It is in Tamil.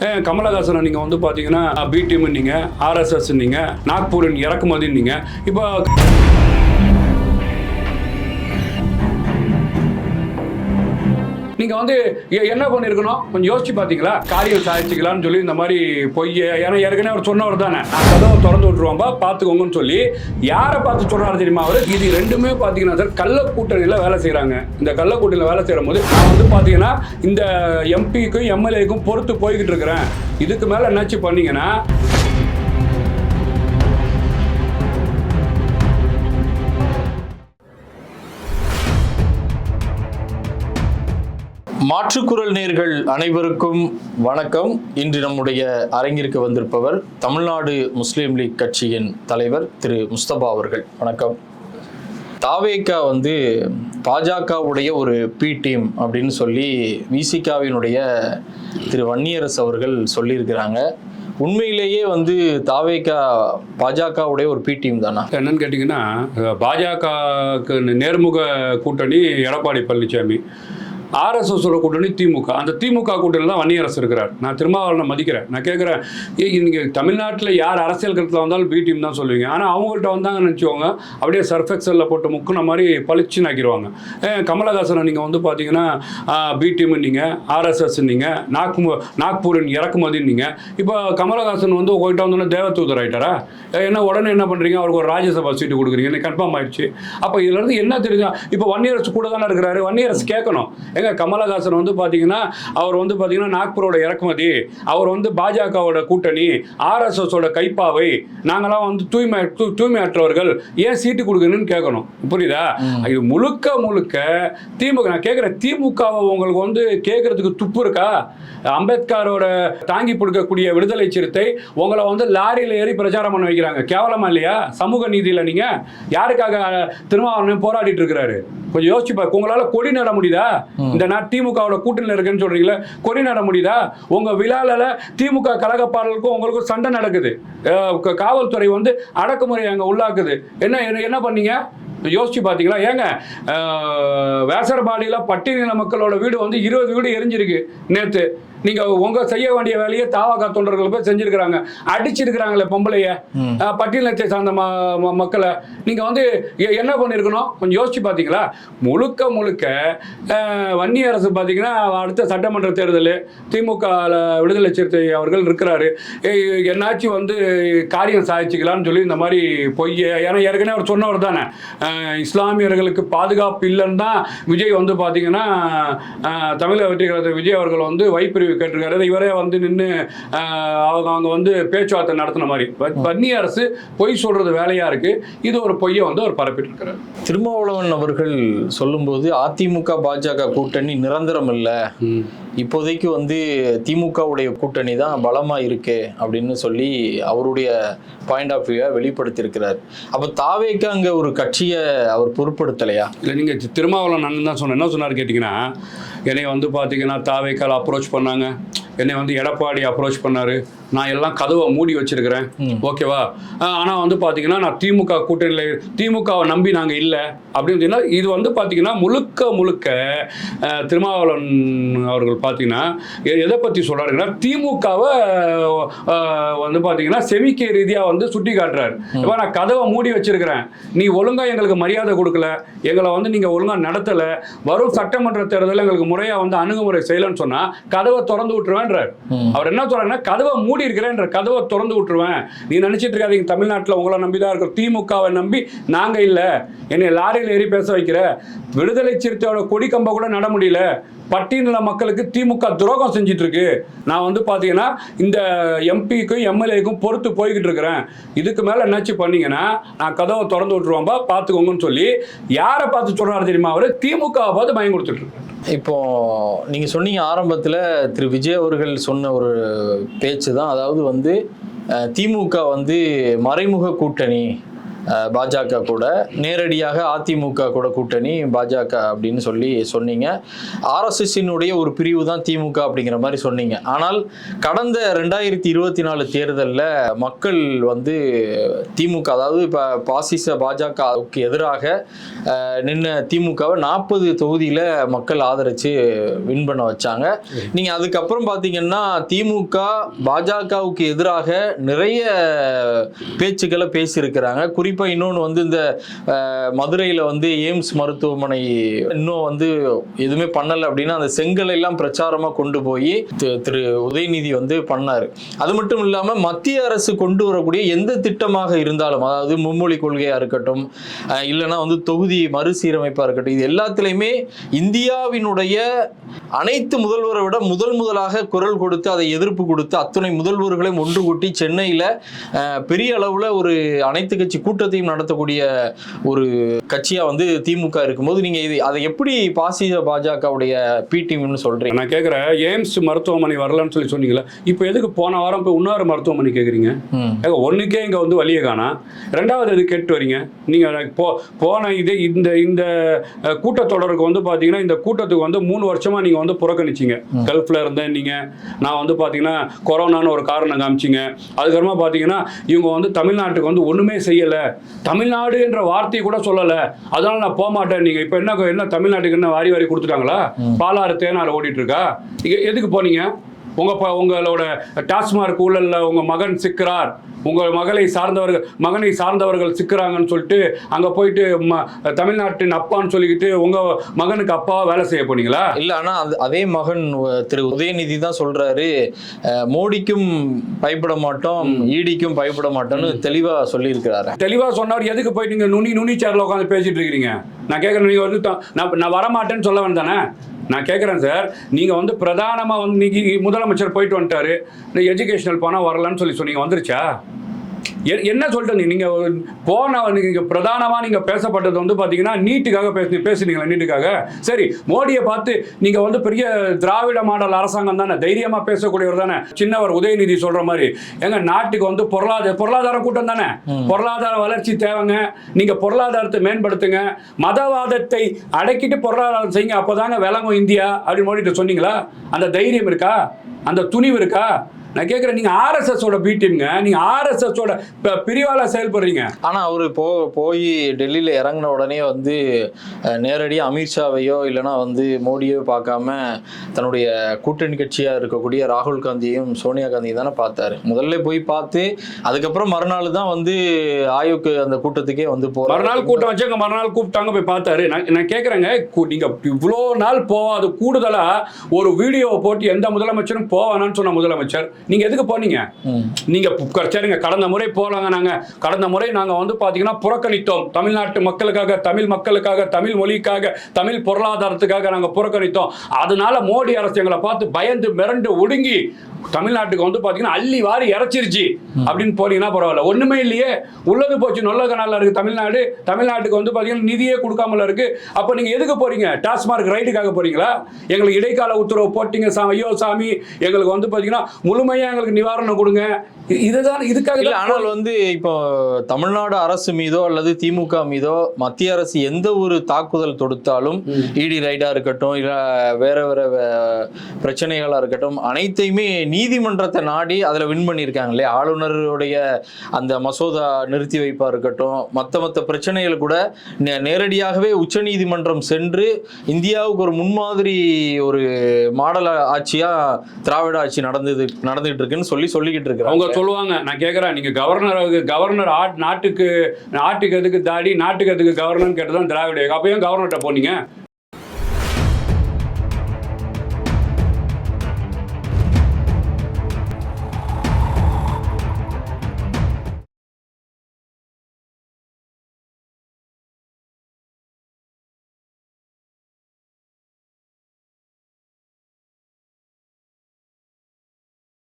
அஹ் கமலஹாசனை நீங்கள் வந்து பார்த்தீங்கன்னா பி டீம் நீங்கள் ஆர்எஸ்எஸ் நீங்கள் நாக்பூரின் இறக்குமதி நீங்கள் இப்போ நீங்கள் வந்து என்ன பண்ணியிருக்கணும் கொஞ்சம் யோசிச்சு பார்த்தீங்களா காரியம் சாதிச்சுக்கலாம்னு சொல்லி இந்த மாதிரி பொய் ஏன்னா ஏற்கனவே அவர் சொன்னவர் தானே. நான் கதவை திறந்து விட்டுருவோம்பா பார்த்துக்கோங்கன்னு சொல்லி. யாரை பார்த்து சொன்னார் தெரியுமா அவர்? இது ரெண்டுமே பார்த்தீங்கன்னா சார் கள்ள கூட்டணியில் வேலை செய்கிறாங்க இந்த கள்ள கூட்டணியில் வேலை செய்யும் போது நான் வந்து பார்த்தீங்கன்னா இந்த எம்பிக்கும் எம்எல்ஏக்கும் பொறுத்து போய்கிட்டு இருக்கிறேன். இதுக்கு மேலே என்னாச்சு பண்ணீங்கன்னா மாற்றுக்குரல் நேர்கள் அனைவருக்கும் வணக்கம். இன்று நம்முடைய அரங்கிற்கு வந்திருப்பவர் தமிழ்நாடு முஸ்லீம் லீக் கட்சியின் தலைவர் திரு முஸ்தபா அவர்கள். வணக்கம். தாவேக்கா வந்து பாஜகவுடைய ஒரு பி டீம் அப்படின்னு சொல்லி விசிகாவினுடைய திரு வன்னியரசு அவர்கள் சொல்லியிருக்கிறாங்க. உண்மையிலேயே வந்து தாவேக்கா பாஜகவுடைய ஒரு பி டீம் தானா? என்னன்னு கேட்டிங்கன்னா பாஜகவுக்கு நேர்முக கூட்டணி எடப்பாடி பழனிசாமி. ஆர்எஸ்எஸோட கூட்டணி திமுக. அந்த திமுக கூட்டணியில் தான் வன்னியரசு இருக்கிறார். நான் திருமாவளவனை மதிக்கிறேன். நான் கேட்குறேன் நீங்கள் தமிழ்நாட்டில் யார் அரசியல் கருத்தில் வந்தாலும் பி டீம் தான் சொல்லுவீங்க. ஆனால் அவங்கள்ட்ட வந்தாங்கன்னு நினச்சோங்க அப்படியே சர்ஃபெக்சலில் போட்டு முக்குன மாதிரி பளிச்சுன்னு ஆக்கிடுவாங்க கமலஹாசனை நீங்கள் வந்து பார்த்தீங்கன்னா பி டீம் நீங்கள் ஆர்எஸ்எஸ் நீங்கள் நாக்மு நாக்பூரின் இறக்குமதி நீங்கள் இப்போ கமலஹாசன் வந்து உங்கள்கிட்ட வந்தோடனே தேவதூதர் ஆகிட்டாரா என்ன உடனே என்ன பண்ணுறீங்க அவருக்கு ஒரு ராஜ்யசபா சீட்டு கொடுக்குறீங்கன்னு கன்ஃபார்ம் ஆயிடுச்சு. அப்போ இதுலேருந்து என்ன தெரியுது? இப்போ வன்னியரசு கூட தானே இருக்கிறாரு. வன்னியரசு கேட்கணும். எங்க கமலஹாசன் வந்து பார்த்தீங்கன்னா அவர் வந்து பார்த்தீங்கன்னா நாக்பூரோட இறக்குமதி அவர் வந்து பாஜகவோட கூட்டணி ஆர்எஸ்எஸோட கைப்பாவை நாங்களாம் வந்து தூய்மை தூய்மையற்றவர்கள் ஏன் சீட்டு கொடுக்கணும்னு கேட்கணும். புரியுதா? இது முழுக்க முழுக்க திமுக நான் கேட்குறேன் திமுகவை உங்களுக்கு வந்து கேட்கறதுக்கு துப்பு இருக்கா? அம்பேத்கரோட தாங்கி பிடிக்கக்கூடிய விடுதலை சிறுத்தை உங்களை வந்து லாரியில் ஏறி பிரச்சாரம் பண்ண வைக்கிறாங்க. கேவலமா இல்லையா? சமூக நீதியில் நீங்க? யாருக்காக திருமாவளவன் போராடிட்டு இருக்கிறாரு? கொஞ்சம் யோசிச்சு பாருங்க. உங்களால கொடி நட முடியுதா? இந்த நான் திமுகவோட கூட்டணியில் இருக்குன்னு சொல்றீங்களே கொடி நட முடியுதா? உங்க விழால திமுக கழக உங்களுக்கும் சண்டை நடக்குது. காவல்துறை வந்து அடக்குமுறை அங்க உள்ளாக்குது. என்ன என்ன- என்ன பண்ணீங்க? யோசிச்சு பார்த்தீங்களா ஏங்க அஹ், வேசரபாடியில் பட்டியலின மக்களோட வீடு வந்து இருபது வீடு எரிஞ்சிருக்கு நேற்று நீங்கள் உங்கள் செய்ய வேண்டிய வேலையை தாவாக்கா தொண்டர்கள் போய் செஞ்சுருக்கிறாங்க. அடிச்சிருக்கிறாங்களே பொம்பளைய. அஹ், பட்டியலினத்தை சார்ந்த மக்களை. நீங்கள் வந்து என்ன பண்ணியிருக்கணும் கொஞ்சம் யோசிச்சு பார்த்தீங்களா முழுக்க முழுக்க வன்னி அரசு பார்த்தீங்கன்னா அடுத்த சட்டமன்ற தேர்தல் திமுக விடுதலை சிறுத்தை அவர்கள் இருக்கிறாரு. என்னாச்சும் வந்து காரியம் சாதிச்சுக்கலாம்னு சொல்லி இந்த மாதிரி பொய் ஏன்னா ஏற்கனவே அவர் சொன்னவர் தானே. இஸ்லாமியர்களுக்கு பாதுகாப்பு இல்லைன்னு தான் விஜய் வந்து பார்த்தீங்கன்னா தமிழக வெற்றி விஜய் அவர்கள் வந்து வைப்பிரிவு கேட்டிருக்காரு இவரே வந்து நின்று அவங்க அவங்க வந்து பேச்சுவார்த்தை நடத்தின மாதிரி. வன்னி அரசு பொய் சொல்றது வேலையா இருக்கு. இது ஒரு பொய்யை வந்து அவர் பரப்பிட்டு இருக்கிறார் திருமாவளவன் அவர்கள் சொல்லும்போது அதிமுக பாஜக கூட்டணி நிரந்தரம் இல்லை. இப்போதைக்கு வந்து திமுகவுடைய கூட்டணி தான் பலமாக இருக்கு அப்படின்னு சொல்லி அவருடைய பாயிண்ட் ஆஃப் வியூவை வெளிப்படுத்தியிருக்கிறார். அப்போ தாவேக்கு அங்கே ஒரு கட்சியை அவர் பொருட்படுத்தலையா? இல்லை நீங்கள் திருமாவளவன் நான் தான் சொன்னேன் என்ன சொன்னார் கேட்டிங்கன்னா என்னை வந்து பார்த்தீங்கன்னா தாவேக்கால் அப்ரோச் பண்ணாங்க. என்னை வந்து எடப்பாடி அப்ரோச் பண்ணார். நான் எல்லாம் கதவை மூடி வச்சிருக்கிறேன். ஓகேவா? ஆனால் வந்து பார்த்தீங்கன்னா நான் திமுக கூட்டணியில் திமுகவை நம்பி நாங்கள் இல்லை. அப்படின்னு இது வந்து பார்த்தீங்கன்னா முழுக்க முழுக்க திருமாவளவன் அவர்கள் பார்த்தீங்கன்னா எதை பற்றி சொல்கிறாருங்கன்னா திமுகவை வந்து பார்த்தீங்கன்னா செமிக்கை ரீதியாக வந்து சுட்டி காட்டுறாரு. இப்போ நான் கதவை மூடி வச்சிருக்கிறேன். நீ ஒழுங்காக எங்களுக்கு மரியாதை கொடுக்கல. எங்களை வந்து நீங்கள் ஒழுங்காக நடத்தலை. வரும் சட்டமன்ற தேர்தலில் எங்களுக்கு முறையாக வந்து அணுகுமுறை செய்யலைன்னு சொன்னால் கதவை திறந்து விட்டுருவேன்றார். அவர் என்ன சொல்றாருன்னா கதவை மூடி இருக்கிறேன்ற கதவை திறந்து விட்டுருவேன். நீ நினைச்சிட்டு இருக்காதீங்க தமிழ்நாட்டில் உங்களை நம்பி தான் இருக்கிறோம். திமுகவை நம்பி நாங்கள் இல்லை. என்னை லாரியில் ஏறி பேச வைக்கிற. விடுதலை சிறுத்தையோட கொடி கம்பம் கூட நட முடியல. பட்டியல மக்களுக்கு திமுக துரோகம் செஞ்சிட்டு இருக்கு நான் வந்து பார்த்தீங்கன்னா இந்த எம்பிக்கும் எம்எல்ஏக்கும் பொறுத்து போய்கிட்டு இருக்கிறேன். இதுக்கு மேலே என்னாச்சு பண்ணீங்கன்னா நான் கதவை திறந்து விட்டுருவோம்பா பார்த்துக்கோங்கன்னு சொல்லி யாரை பார்த்து சொல்கிறாரு தெரியுமா அவர்? திமுகவை பார்த்து பயம் கொடுத்துட்டு இப்போ நீங்கள் சொன்னீங்க ஆரம்பத்தில் திரு விஜய் அவர்கள் சொன்ன ஒரு பேச்சு தான் அதாவது வந்து திமுக வந்து மறைமுக கூட்டணி பாஜக கூட நேரடியாக அதிமுக கூட கூட்டணி பாஜக அப்படின்னு சொல்லி சொன்னீங்க. ஆர்எஸ்எஸ்ஸினுடைய ஒரு பிரிவு தான் திமுக அப்படிங்கிற மாதிரி சொன்னீங்க. ஆனால் கடந்த ரெண்டாயிரத்தி இருபத்தி நாலு தேர்தலில் மக்கள் வந்து திமுக அதாவது இப்போ பாசிச பாஜகவுக்கு எதிராக அஹ், நின்ன திமுகவை நாற்பது தொகுதியில் மக்கள் ஆதரித்து வின் பண்ண வச்சாங்க. நீங்கள் அதுக்கப்புறம் பார்த்தீங்கன்னா திமுக பாஜகவுக்கு எதிராக நிறைய பேச்சுக்களை பேசியிருக்கிறாங்க. குறிப்பாக இன்னொன்று வந்து இந்த மதுரையில் வந்து எய்ம்ஸ் மருத்துவமனை இன்னும் வந்து எதுவுமே பண்ணலை அப்படின்னா அந்த செங்கல் எல்லாம் பிரச்சாரமாக கொண்டு போய் திரு உதயநிதி வந்து பண்ணார். அது மட்டும் இல்லாமல் மத்திய அரசு கொண்டு வரக்கூடிய எந்த திட்டமாக இருந்தாலும் அதாவது மும்மொழி கொள்கையாக இருக்கட்டும் இல்லைன்னா வந்து தொகுதி மறுசீரமைப்பாக இருக்கட்டும் இது எல்லாத்துலேயுமே இந்தியாவினுடைய அனைத்து முதல்வரை விட முதல் முதலாக குரல் கொடுத்து அதை எதிர்ப்பு கொடுத்து அத்துணை முதல்வர்களையும் ஒன்று கூட்டி சென்னையில் பெரிய அளவில் ஒரு அனைத்து கட்சி கூட்டத்தையும் நடத்தக்கூடிய ஒரு கட்சியாக வந்து திமுக இருக்கும்போது நீங்கள் இது அதை எப்படி பாசிச பாஜகவுடைய பி டீம்னு சொல்கிறீங்க நான் கேட்குறேன் எய்ம்ஸ் மருத்துவமனை வரலன்னு சொல்லி சொன்னீங்களே இப்போ எதுக்கு போன வாரம் போய் இன்னொரு மருத்துவமனை கேட்குறீங்க ஒன்றுக்கே இங்கே வந்து வழியை காணா? ரெண்டாவது இது கேட்டு வரீங்க? நீங்கள் போ போன இது இந்த இந்த கூட்டத்தொடருக்கு வந்து பார்த்தீங்கன்னா இந்த கூட்டத்துக்கு வந்து மூணு வருஷமாக நீங்கள் வந்து புறக்கணிச்சிங்க. கல்ஃபில் இருந்தேன் நீங்கள் நான் வந்து பார்த்தீங்கன்னா கொரோனான்னு ஒரு காரணம் காமிச்சிங்க. அதுக்கப்புறமா பார்த்தீங்கன்னா இவங்க வந்து தமிழ்நாட்டுக்கு வந்து ஒன்றுமே செய்யலை. தமிழ்நாடு என்ற வார்த்தையை கூட சொல்லலை. அதனால நான் போக மாட்டேன். நீங்கள் இப்போ என்ன என்ன தமிழ்நாட்டுக்கு என்ன வாரி வாரி கொடுத்துட்டாங்களா? பாலாறு தேனாறு ஓடிட்டு இருக்கா? நீங்க எதுக்கு போனீங்க? உங்க ப- உங்களோட டாஸ்மார்க் ஊழல்ல உங்க மகன் சிக்கிறார். உங்க மகளை சார்ந்தவர்கள் மகனை சார்ந்தவர்கள் சிக்கிறாங்கன்னு சொல்லிட்டு அங்க போயிட்டு ம- தமிழ்நாட்டின் அப்பான்னு சொல்லிக்கிட்டு உங்க மகனுக்கு அப்பாவா வேலை செய்ய போனீங்களா? இல்ல ஆனா அது- அதே மகன் திரு உதயநிதி தான் சொல்றாரு. அஹ், மோடிக்கும் பயப்பட மாட்டோம் ஈடிக்கும் பயப்பட மாட்டோம்னு தெளிவா சொல்லியிருக்கிறாரு. தெளிவா சொன்னார் எதுக்கு போயிட்டு நீங்க நுனி நுனி சேர்ல உட்காந்து பேசிட்டு இருக்கிறீங்க? நான் கேட்கறேன் நீங்க வந்து நான் நான் வரமாட்டேன்னு சொல்ல வந்தானே? நான் கேட்குறேன் சார். நீங்கள் வந்து பிரதானமாக வந்து நீங்கள் முதலமைச்சர் போயிட்டு வந்துட்டாரு. இந்த எஜுகேஷனல் போனால் வரலன்னு சொல்லி சொன்னீங்க. வந்துருச்சா? என்ன சொல்லிட்டு நீங்கள் போன நீங்கள் பிரதானமாக நீங்கள் பேசப்பட்டது வந்து பார்த்தீங்கன்னா நீட்டுக்காக பேசி பேசுனீங்களா நீட்டுக்காக. சரி மோடியை பார்த்து நீங்கள் வந்து பெரிய திராவிட மாடல் அரசாங்கம் தானே தைரியமாக பேசக்கூடியவர் தானே சின்னவர் உதயநிதி சொல்கிற மாதிரி. எங்க நாட்டுக்கு வந்து பொருளாதார பொருளாதார கூட்டம் தானே. பொருளாதார வளர்ச்சி தேவைங்க. நீங்கள் பொருளாதாரத்தை மேம்படுத்துங்க. மதவாதத்தை அடக்கிட்டு பொருளாதாரம் செய்யுங்க. அப்போதாங்க விளங்கும் இந்தியா அப்படின்னு மோடிட்டு சொன்னீங்களா? அந்த தைரியம் இருக்கா? அந்த துணிவு இருக்கா? நான் கேட்குறேன் நீங்கள் ஆர்எஸ்எஸோட பி டீம்ங்க நீங்கள் ஆர்எஸ்எஸோட பிரிவால செயல்படுறீங்க. ஆனா அவரு போ போய் டெல்லியில இறங்கின உடனே வந்து அஹ், நேரடியா அமித்ஷாவையோ இல்லைன்னா வந்து மோடியோ பார்க்காம தன்னுடைய கூட்டணி கட்சியா இருக்கக்கூடிய ராகுல் காந்தியும் சோனியா காந்தியும் தானே பார்த்தாரு. முதல்ல போய் பார்த்து அதுக்கப்புறம் மறுநாள் தான் வந்து ஆய்வுக்கு அந்த கூட்டத்துக்கே வந்து போறாரு. மறுநாள் கூட்டம் வச்சு அங்கே மறுநாள் கூப்பிட்டாங்க போய் பார்த்தாரு. நான் நான் கேட்குறேங்க நீங்கள் இவ்வளோ நாள் போகாது கூடுதலாக ஒரு வீடியோவை போட்டு எந்த முதலமைச்சரும் போவானான்னு சொன்ன முதலமைச்சர். நீங்கள் எதுக்கு போனீங்க. நீங்க சரிங்க கடந்த முறை போலாங்க நாங்க கடந்த முறை நாங்க வந்து பாத்தீங்கன்னா புறக்கணித்தோம். தமிழ்நாட்டு மக்களுக்காக தமிழ் மக்களுக்காக தமிழ் மொழிக்காக தமிழ் பொருளாதாரத்துக்காக நாங்க புறக்கணித்தோம். அதனால மோடி அரசு எங்களை பார்த்து பயந்து மிரண்டு ஒடுங்கி தமிழ்நாட்டுக்கு வந்து பாத்தீங்கன்னா அள்ளி வாரி இறைச்சிருச்சு. அப்படின்னு போனீங்கன்னா பரவாயில்ல. ஒண்ணுமே இல்லையே. உள்ளது போச்சு. நல்ல கனால இருக்கு தமிழ்நாடு. தமிழ்நாட்டுக்கு வந்து பாத்தீங்கன்னா நிதியே கொடுக்காமல இருக்கு. அப்ப நீங்க எதுக்கு போறீங்க? டாஸ்மார்க் ரைடுக்காக போறீங்களா? எங்களுக்கு இடைக்கால உத்தரவு போட்டீங்க சாமி. ஐயோ சாமி. எங்களுக்கு வந்து பாத்தீங்கன்னா முழுமையா எங்களுக்கு நிவாரணம் கொடுங்க. இதுதான் இதுக்காக ஆனால் வந்து இப்போ தமிழ்நாடு அரசு மீதோ அல்லது திமுக மீதோ மத்திய அரசு எந்த ஒரு தாக்குதல் தொடுத்தாலும் இடி ரைடா இருக்கட்டும் இல்ல வேற வேற வே- பிரச்சனைகளா இருக்கட்டும் அனைத்தையுமே நீதிமன்றத்தை நாடி அதில் வின் பண்ணியிருக்காங்க இல்லையா? ஆளுநருடைய அந்த மசோதா நிறுத்தி வைப்பாக இருக்கட்டும் மற்ற மற்ற பிரச்சனைகள் கூட நே- நேரடியாகவே உச்சநீதிமன்றம் சென்று இந்தியாவுக்கு ஒரு முன்மாதிரி ஒரு மாடல் ஆட்சியா திராவிட ஆட்சி நடந்தது நடந்துட்டு இருக்குன்னு சொல்லி சொல்லிக்கிட்டு இருக்காங்க அவங்க சொல்லுவாங்க நான் கேட்குறேன் நீங்கள் கவர்னர் கவர்னர் நாட்டுக்கு நாட்டுக்கு எதுக்கு தாடி நாட்டுக்கு எதுக்கு கவர்னர் கேட்டதான் திராவிட இயக்கம். கவர்னர்கிட்ட போனீங்க?